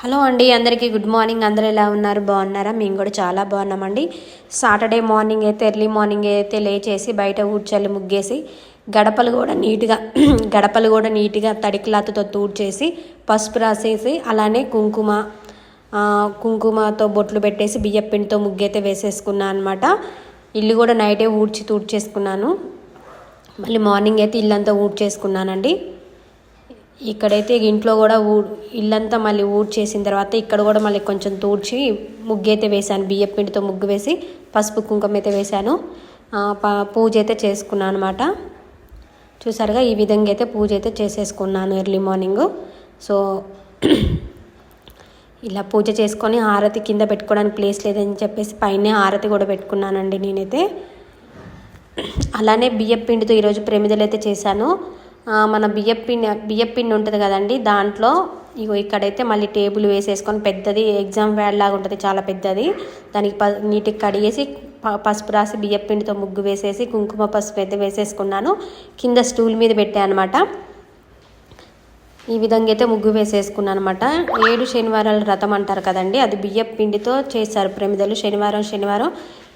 Hello అండి అందరికీ good morning. అందరు ఎలా ఉన్నారు? బాగున్నారా? మేము కూడా చాలా బాగున్నామండి. సాటర్డే మార్నింగ్ అయితే ఎర్లీ మార్నింగ్ అయితే లేచేసి బయట ఊడ్చల్లి ముగ్గేసి గడపలు కూడా నీట్గా గడపలు కూడా నీట్గా తడి క్లాత్తో తూడ్చేసి పసుపు రాసేసి అలానే కుంకుమ కుంకుమతో బొట్లు పెట్టేసి బియ్యం పిండితో ముగ్గైతే వేసేసుకున్నాను అనమాట ఇల్లు కూడా నైటే ఊడ్చి తూడ్చేసుకున్నాను. మళ్ళీ మార్నింగ్ అయితే ఇల్లంతా ఊడ్చేసుకున్నానండి. ఇక్కడైతే ఇంట్లో కూడా ఊ ఇల్లంతా మళ్ళీ ఊడ్చేసిన తర్వాత ఇక్కడ కూడా మళ్ళీ కొంచెం తూడ్చి ముగ్గు అయితే వేశాను. బియ్యం పిండితో ముగ్గు వేసి పసుపు కుంకుమ అయితే వేశాను. ప- పూజ అయితే చేసుకున్నాను అనమాట చూసారుగా ఈ విధంగా అయితే పూజ అయితే చేసేసుకున్నాను ఎర్లీ మార్నింగ్. సో ఇలా పూజ చేసుకొని హారతి కింద పెట్టుకోవడానికి ప్లేస్ లేదని చెప్పేసి పైనే హారతి కూడా పెట్టుకున్నానండి నేనైతే. అలానే బియ్యం పిండితో ఈరోజు ప్రమిదలు అయితే చేశాను. మన బియ్యం పిండి బియ్యం పిండి ఉంటుంది కదండి దాంట్లో ఇగో ఇక్కడైతే మళ్ళీ టేబుల్ వేసేసుకొని పెద్దది ఎగ్జామ్ వ్యాడ్ లాగా ఉంటుంది చాలా పెద్దది. దానికి ప నీటికి కడిగేసి ప- పసుపు రాసి బియ్యం పిండితో ముగ్గు వేసేసి కుంకుమ పసుపు అయితే వేసేసుకున్నాను. కింద స్టూల్ మీద పెట్టాను అనమాట ఈ విధంగా అయితే ముగ్గు వేసేసుకున్నాను అనమాట ఏడు శనివారాల రథం అంటారు కదండి అది బియ్యం పిండితో చేశారు ప్రమిదలు. శనివారం శనివారం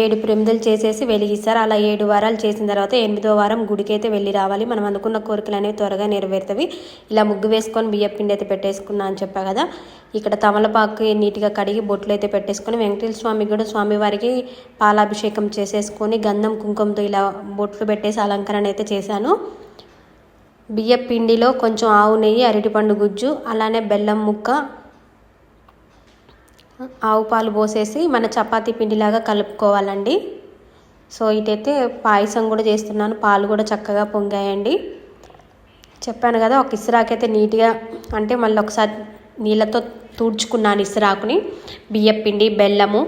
ఏడు ప్రమిదలు చేసేసి వెలిగిస్తారు. అలా ఏడు వారాలు చేసిన తర్వాత ఎనిమిదో వారం గుడికి అయితే వెళ్ళి రావాలి. మనం అనుకున్న కోరికలు అనేవి త్వరగా నెరవేరుతాయి. ఇలా ముగ్గు వేసుకొని బియ్యం పిండి అయితే పెట్టేసుకున్నా అని చెప్పా కదా. ఇక్కడ తమలపాకు నీట్గా కడిగి బొట్లు అయితే పెట్టేసుకొని వెంకటేశ్వర స్వామి కూడా స్వామివారికి పాలాభిషేకం చేసేసుకొని గంధం కుంకుమతో ఇలా బొట్లు పెట్టేసి అలంకరణ అయితే చేశాను. బియ్యం పిండిలో కొంచెం ఆవు నెయ్యి అరటిపండు గుజ్జు అలానే బెల్లం ముక్క ఆవు పాలు పోసేసి మన చపాతీ పిండిలాగా కలుపుకోవాలండి. సో ఇటైతే పాయసం కూడా చేస్తున్నాను. పాలు కూడా చక్కగా పొంగాయండి. చెప్పాను కదా ఒక ఇసురాకైతే నీట్గా అంటే మళ్ళీ ఒకసారి నీళ్ళతో తూడ్చుకున్నాను ఇసురాకుని. బియ్యం పిండి బెల్లము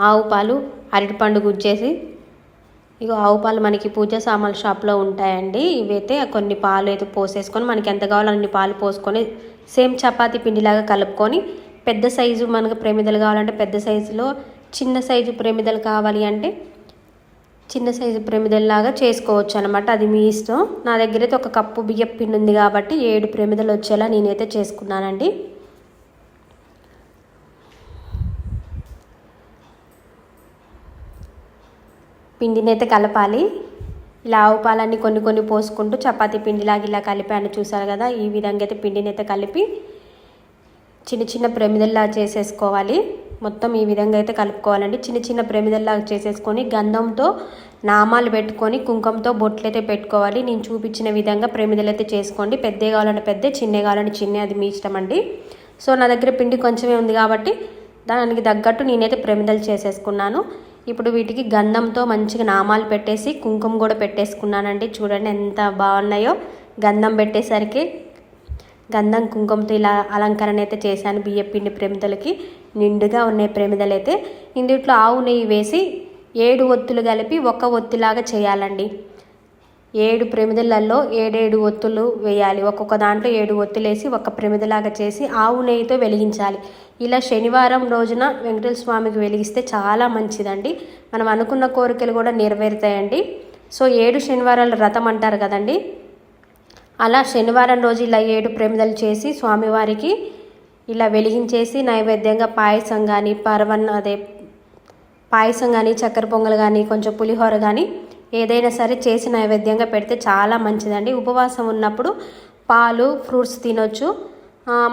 ఆవు పాలు అరటిపండు గుజ్జేసి ఇగో ఆవు పాలు మనకి పూజ సామాన్ షాప్లో ఉంటాయండి. ఇవైతే కొన్ని పాలు అయితే పోసేసుకొని మనకి ఎంత కావాలో అన్ని పాలు పోసుకొని సేమ్ చపాతీ పిండిలాగా కలుపుకొని పెద్ద సైజు మనకు ప్రేమిదలు కావాలంటే పెద్ద సైజులో చిన్న సైజు ప్రేమిదలు కావాలి అంటే చిన్న సైజు ప్రమిదల్లాగా చేసుకోవచ్చు అనమాట అది మీ ఇష్టం. నా దగ్గర అయితే ఒక కప్పు బియ్యం పిండి ఉంది కాబట్టి ఏడు ప్రేమిదలు వచ్చేలా నేనైతే చేసుకున్నానండి. పిండిని అయితే కలపాలి. ఇలా ఆవు పాలన్నీ కొన్ని కొన్ని పోసుకుంటూ చపాతీ పిండిలాగా ఇలా కలిపాను చూసారు కదా ఈ విధంగా అయితే పిండిని అయితే కలిపి చిన్న చిన్న ప్రమిదల్లా చేసేసుకోవాలి. మొత్తం ఈ విధంగా అయితే కలుపుకోవాలండి. చిన్న చిన్న ప్రమిదల్లా చేసేసుకొని గంధంతో నామాలు పెట్టుకొని కుంకంతో బొట్లు అయితే పెట్టుకోవాలి. నేను చూపించిన విధంగా ప్రమిదలు అయితే చేసుకోండి. పెద్ద కావాలని పెద్ద చిన్న కావాలని చిన్న అది మీ ఇష్టం అండి. సో నా దగ్గర పిండి కొంచెమే ఉంది కాబట్టి దానికి తగ్గట్టు నేనైతే ప్రమిదలు చేసేసుకున్నాను. ఇప్పుడు వీటికి గంధంతో మంచిగా నామాలు పెట్టేసి కుంకుమ కూడా పెట్టేసుకున్నానండి. చూడండి ఎంత బాగున్నాయో. గంధం పెట్టేసరికి గంధం కుంకుమతో ఇలా అలంకరణ అయితే చేశాను బియ్య పిండి ప్రమిదలకి నిండుగా ఉన్నాయి ప్రమిదలు అయితే ఇందుట్లో ఆవు నెయ్యి వేసి ఏడు ఒత్తులు కలిపి ఒక ఒత్తిలాగా చేయాలండి. ఏడు ప్రమిదలలో ఏడేడు ఒత్తులు వేయాలి. ఒక్కొక్క దాంట్లో ఏడు ఒత్తులేసి ఒక ప్రమిదలాగా చేసి ఆవు నెయ్యితో వెలిగించాలి. ఇలా శనివారం రోజున వెంకటేశ్వర స్వామికి వెలిగిస్తే చాలా మంచిదండి. మనం అనుకున్న కోరికలు కూడా నెరవేరుతాయండి. సో ఏడు శనివారాల వ్రతం అంటారు కదండి. అలా శనివారం రోజు ఇలా ఏడు ప్రమిదలు చేసి స్వామివారికి ఇలా వెలిగించేసి నైవేద్యంగా పాయసం కానీ పర్వన్ అదే పాయసం కానీ చక్కెర పొంగల్ కానీ కొంచెం పులిహోర కానీ ఏదైనా సరే చేసి నైవేద్యంగా పెడితే చాలా మంచిదండి. ఉపవాసం ఉన్నప్పుడు పాలు ఫ్రూట్స్ తినొచ్చు.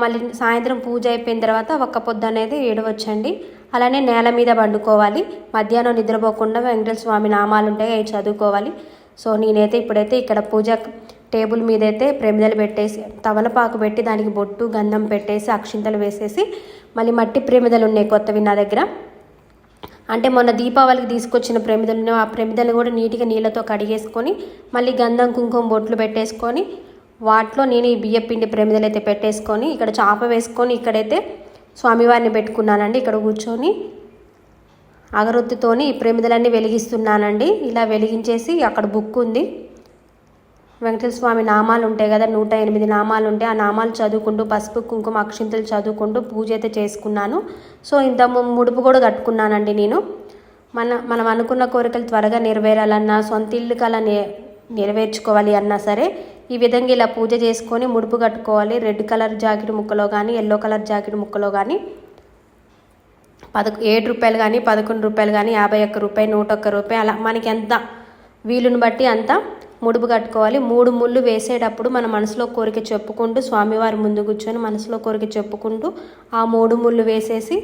మళ్ళీ సాయంత్రం పూజ అయిపోయిన తర్వాత ఒక్క పొద్దు అనేది ఏడవచ్చండి. అలానే నేల మీద పండుకోవాలి. మధ్యాహ్నం నిద్రపోకుండా వెంకటేశ్వర స్వామి నామాలు ఉంటాయి అవి చదువుకోవాలి. సో నేనైతే ఇప్పుడైతే ఇక్కడ పూజ టేబుల్ మీద అయితే ప్రమిదలు పెట్టేసి తవలపాకు పెట్టి దానికి బొట్టు గంధం పెట్టేసి అక్షింతలు వేసేసి మళ్ళీ మట్టి ప్రమిదలు ఉన్నాయి కొత్తవి నా దగ్గర. అంటే మొన్న దీపావళికి తీసుకొచ్చిన ప్రమిదలను ఆ ప్రమిదలు కూడా నీట్గా నీళ్ళతో కడిగేసుకొని మళ్ళీ గంధం కుంకుమ బొట్లు పెట్టేసుకొని వాటిలో నేను ఈ బియ్య పిండి ప్రమిదలు అయితే పెట్టేసుకొని ఇక్కడ చాప వేసుకొని ఇక్కడైతే స్వామివారిని పెట్టుకున్నానండి. ఇక్కడ కూర్చొని అగరొత్తితోని ఈ ప్రమిదలన్నీ వెలిగిస్తున్నానండి. ఇలా వెలిగించేసి అక్కడ బుక్ ఉంది. వెంకటేశ్వర స్వామి నామాలు ఉంటాయి కదా నూట ఎనిమిది నామాలు ఉంటాయి ఆ నామాలు చదువుకుంటూ పసుపు కుంకుమ అక్షింతలు చదువుకుంటూ పూజ అయితే చేసుకున్నాను. సో ఇంత ము- ముడుపు కూడా కట్టుకున్నానండి నేను. మన మనం అనుకున్న కోరికలు త్వరగా నెరవేరాలన్నా సొంత ఇల్లు కల నే నెరవేర్చుకోవాలి అన్నా సరే ఈ విధంగా ఇలా పూజ చేసుకొని ముడుపు కట్టుకోవాలి. రెడ్ కలర్ జాకెట్ ముక్కలో కానీ ఎల్లో కలర్ జాకెట్ ముక్కలో కానీ పదకొ ఏడు రూపాయలు కానీ పదకొండు రూపాయలు కానీ యాభై ఒక్క రూపాయి నూట ఒక్క రూపాయి అలా మనకి ఎంత వీలుని బట్టి అంత ముడుపు కట్టుకోవాలి. మూడు ముళ్ళు వేసేటప్పుడు మన మనసులో కోరిక చెప్పుకుంటూ స్వామివారి ముందు కూర్చొని మనసులో కోరిక చెప్పుకుంటూ ఆ మూడు ముళ్ళు వేసేసి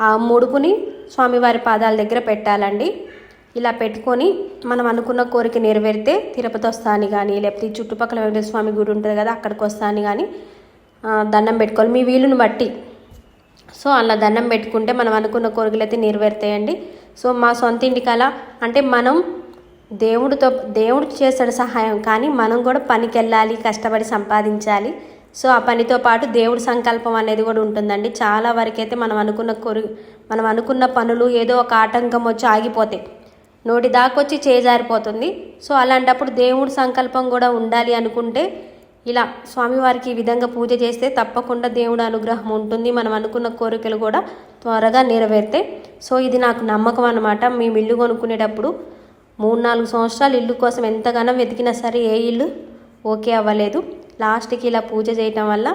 ఆ ముడుపుని స్వామివారి పాదాల దగ్గర పెట్టాలండి. ఇలా పెట్టుకొని మనం అనుకున్న కోరిక నెరవేరితే తిరుపతి వస్తాను కానీ లేకపోతే ఈ చుట్టుపక్కల వెంకటేశ్వర స్వామి గుడి ఉంటుంది కదా అక్కడికి వస్తాను కానీ దండం పెట్టుకోవాలి. మీ వీలుని బట్టి. సో అలా దండం పెట్టుకుంటే మనం అనుకున్న కోరికలు అయితే నెరవేరుతాయండి. సో మా సొంత ఇంటికి అంటే మనం దేవుడితో దేవుడు చేస్తాడు సహాయం కానీ మనం కూడా పనికి వెళ్ళాలి కష్టపడి సంపాదించాలి. సో ఆ పనితో పాటు దేవుడి సంకల్పం అనేది కూడా ఉంటుందండి. చాలా వరకైతే మనం అనుకున్న కొరి మనం అనుకున్న పనులు ఏదో ఒక ఆటంకం వచ్చి ఆగిపోతాయి. నోటి దాకొచ్చి చేజారిపోతుంది. సో అలాంటప్పుడు దేవుడి సంకల్పం కూడా ఉండాలి అనుకుంటే ఇలా స్వామివారికి ఈ విధంగా పూజ చేస్తే తప్పకుండా దేవుడు అనుగ్రహం ఉంటుంది. మనం అనుకున్న కోరికలు కూడా త్వరగా నెరవేరుతాయి. సో ఇది నాకు నమ్మకం అనమాట మేము ఇల్లు కొనుక్కునేటప్పుడు మూడు నాలుగు సంవత్సరాలు ఇల్లు కోసం ఎంతగానో వెతికినా సరే ఏ ఇల్లు ఓకే అవ్వలేదు. లాస్ట్కి ఇలా పూజ చేయటం వల్ల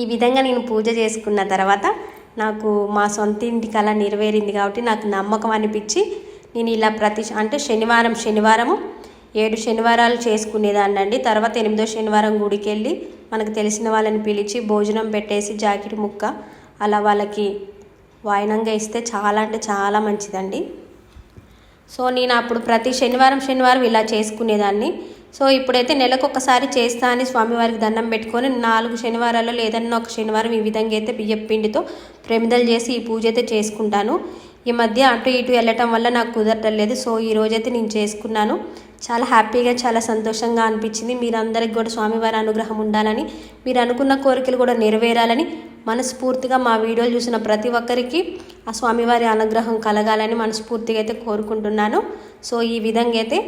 ఈ విధంగా నేను పూజ చేసుకున్న తర్వాత నాకు మా సొంత ఇంటి కళ నెరవేరింది కాబట్టి నాకు నమ్మకం అనిపించి నేను ఇలా ప్రతి అంటే శనివారం శనివారము ఏడు శనివారాలు చేసుకునేదాన్ని అండి. తర్వాత ఎనిమిదో శనివారం గుడికి వెళ్ళి మనకు తెలిసిన వాళ్ళని పిలిచి భోజనం పెట్టేసి జాకెట్ ముక్క అలా వాళ్ళకి వాయినంగా ఇస్తే చాలా అంటే చాలా మంచిదండి. సో నేను అప్పుడు ప్రతి శనివారం శనివారం ఇలా చేసుకునేదాన్ని. సో ఇప్పుడైతే నెలకు ఒకసారి చేస్తా అని స్వామివారికి దండం పెట్టుకొని నాలుగు శనివారాల్లో లేదన్నా ఒక శనివారం ఈ విధంగా అయితే బియ్యం పిండితో ప్రమిదలు చేసి ఈ పూజ అయితే చేసుకుంటాను. ఈ మధ్య అటు ఇటు వెళ్ళటం వల్ల నాకు కుదరటం లేదు. సో ఈ రోజైతే నేను చేసుకున్నాను. చాలా హ్యాపీగా చాలా సంతోషంగా అనిపించింది. మీరందరికి కూడా స్వామివారి అనుగ్రహం ఉండాలని మీరు అనుకున్న కోరికలు కూడా నెరవేరాలని మనస్ఫూర్తిగా మా వీడియోలు చూసిన ప్రతి ఒక్కరికి ఆ స్వామివారి అనుగ్రహం కలగాలని మనస్ఫూర్తిగా అయితే కోరుకుంటున్నాను. సో ఈ విధంగా అయితే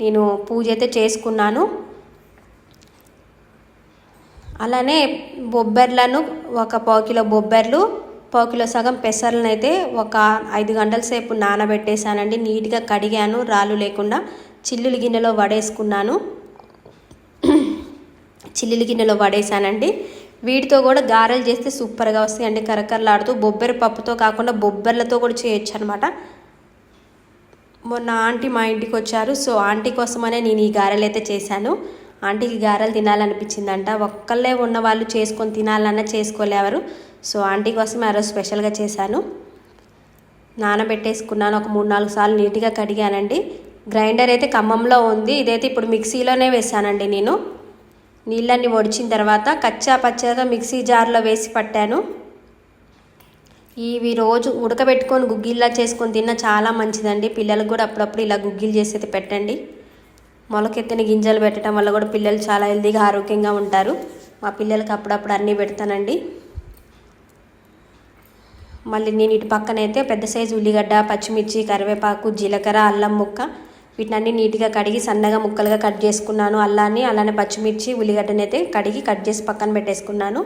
నేను పూజ అయితే చేసుకున్నాను. అలానే బొబ్బెర్లను ఒక పావు కిలో బొబ్బెర్లు పావు కిలో సగం పెసర్లను అయితే ఒక ఐదు గంటల సేపు నానబెట్టేశానండి. నీట్గా కడిగాను రాళ్ళు లేకుండా. చిల్లులు గిన్నెలో వడేసుకున్నాను. చిల్లులు గిన్నెలో వడేసానండి. వీటితో కూడా గారెలు చేస్తే సూపర్గా వస్తాయండి. కరకరలాడుతూ బొబ్బెర పప్పుతో కాకుండా బొబ్బెర్లతో కూడా చేయొచ్చు అనమాట మొన్న ఆంటీ మా ఇంటికి వచ్చారు. సో ఆంటీ కోసమనే నేను ఈ గారెలు అయితే చేశాను. ఆంటీకి గారెలు తినాలనిపించిందంట. ఒక్కళ్ళే ఉన్న వాళ్ళు చేసుకొని తినాలన్నా చేసుకోలేవారు సో ఆంటీ కోసం ఆ రోజు స్పెషల్గా చేశాను. నానబెట్టేసుకున్నాను. ఒక మూడు నాలుగు సార్లు నీట్గా కడిగానండి. గ్రైండర్ అయితే ఖమ్మంలో ఉంది. ఇదైతే ఇప్పుడు మిక్సీలోనే వేసానండి నేను. నీళ్ళన్నీ వడిచిన తర్వాత కచ్చా పచ్చగా మిక్సీ జార్లో వేసి పట్టాను. ఇవి రోజు ఉడకబెట్టుకొని గుగ్గిల్లా చేసుకొని తిన్న చాలా మంచిదండి. పిల్లలకు కూడా అప్పుడప్పుడు ఇలా గుగ్గిలు చేసి పెట్టండి. మొలకెత్తిన గింజలు పెట్టడం వల్ల కూడా పిల్లలు చాలా హెల్తీగా ఆరోగ్యంగా ఉంటారు. మా పిల్లలకి అప్పుడప్పుడు అన్నీ పెడతానండి. మళ్ళీ నేను ఇటు పక్కనైతే పెద్ద సైజు ఉల్లిగడ్డ పచ్చిమిర్చి కరివేపాకు జీలకర్ర అల్లం ముక్క వీటిని నీట్గా కడిగి సన్నగా ముక్కలుగా కట్ చేసుకున్నాను. అల్లాన్ని అలానే పచ్చిమిర్చి ఉల్లిగడ్డని అయితే కడిగి కట్ చేసి పక్కన పెట్టేసుకున్నాను.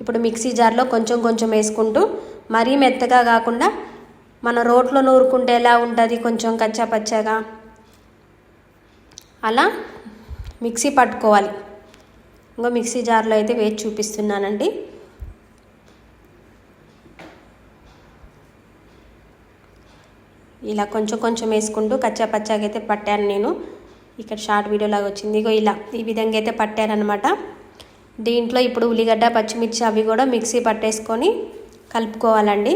ఇప్పుడు మిక్సీ జార్లో కొంచెం కొంచెం వేసుకుంటూ మరీ మెత్తగా కాకుండా మన రోట్లో నూరుకుంటే ఎలా ఉంటుంది? కొంచెం కచ్చా పచ్చగా. అలా మిక్సీ పట్టుకోవాలి. ఇంకో మిక్సీ జార్లో అయితే వేసి చూపిస్తున్నానండి. ఇలా కొంచెం కొంచెం వేసుకుంటూ కచ్చా పచ్చాగా అయితే పట్టాను నేను. ఇక్కడ షార్ట్ వీడియో లాగా వచ్చింది. ఇగో ఇలా ఈ విధంగా అయితే పట్టాను అనమాట దీంట్లో ఇప్పుడు ఉల్లిగడ్డ పచ్చిమిర్చి అవి కూడా మిక్సీ పట్టేసుకొని కలుపుకోవాలండి.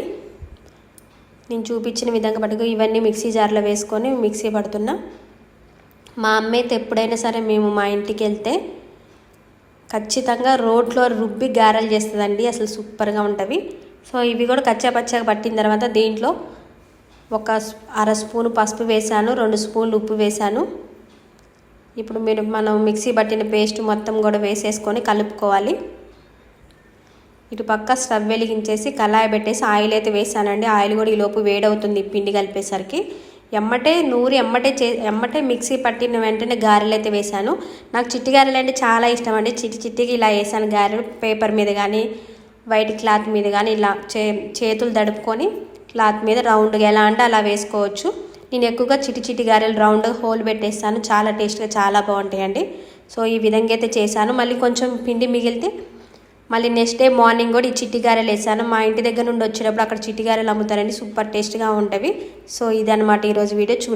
నేను చూపించిన విధంగా పట్టుకు ఇవన్నీ మిక్సీ జార్లో వేసుకొని మిక్సీ పడుతున్నా. మా అమ్మ అయితే ఎప్పుడైనా సరే మేము మా ఇంటికి వెళ్తే ఖచ్చితంగా రోడ్లో రుబ్బి గారెలు చేస్తుందండి. అసలు సూపర్గా ఉంటవి సో ఇవి కూడా కచ్చా పచ్చగా పట్టిన తర్వాత దీంట్లో ఒక అర స్పూన్ పసుపు వేసాను రెండు స్పూన్లు ఉప్పు వేసాను ఇప్పుడు మీరు మనం మిక్సీ పట్టిన పేస్ట్ మొత్తం కూడా వేసేసుకొని కలుపుకోవాలి. ఇటు పక్క స్టవ్ వెలిగించేసి కళాయి పెట్టేసి ఆయిల్ అయితే వేసానండి ఆయిల్ కూడా ఈలోపు వేడవుతుంది పిండి కలిపేసరికి. ఎమ్మటే నూరి ఎమ్మటే చే ఎమ్మటే మిక్సీ పట్టిన వెంటనే గారెలు అయితే వేసాను నాకు చిట్టి గారెలు అంటే చాలా ఇష్టం అండి చిట్టి చిట్టికి ఇలా వేసాను గారెలు పేపర్ మీద కానీ వైట్ క్లాత్ మీద కానీ ఇలా చే చేతులు దడుపుకొని క్లాత్ మీద రౌండ్గా ఎలా అంటే అలా వేసుకోవచ్చు. నేను ఎక్కువగా చిటి చిటి గారెలు రౌండ్గా హోల్ పెట్టేస్తాను. చాలా టేస్ట్గా చాలా బాగుంటాయండి. సో ఈ విధంగా అయితే చేశాను. మళ్ళీ కొంచెం పిండి మిగిలితే మళ్ళీ నెక్స్ట్ డే మార్నింగ్ కూడా ఈ చిట్టి గారెలు వేసాను. మా ఇంటి దగ్గర నుండి వచ్చేటప్పుడు అక్కడ చిట్టి గారెలు అమ్ముతారండి. సూపర్ టేస్ట్గా ఉంటుంది సో ఇదనమాట ఈరోజు వీడియో. చూ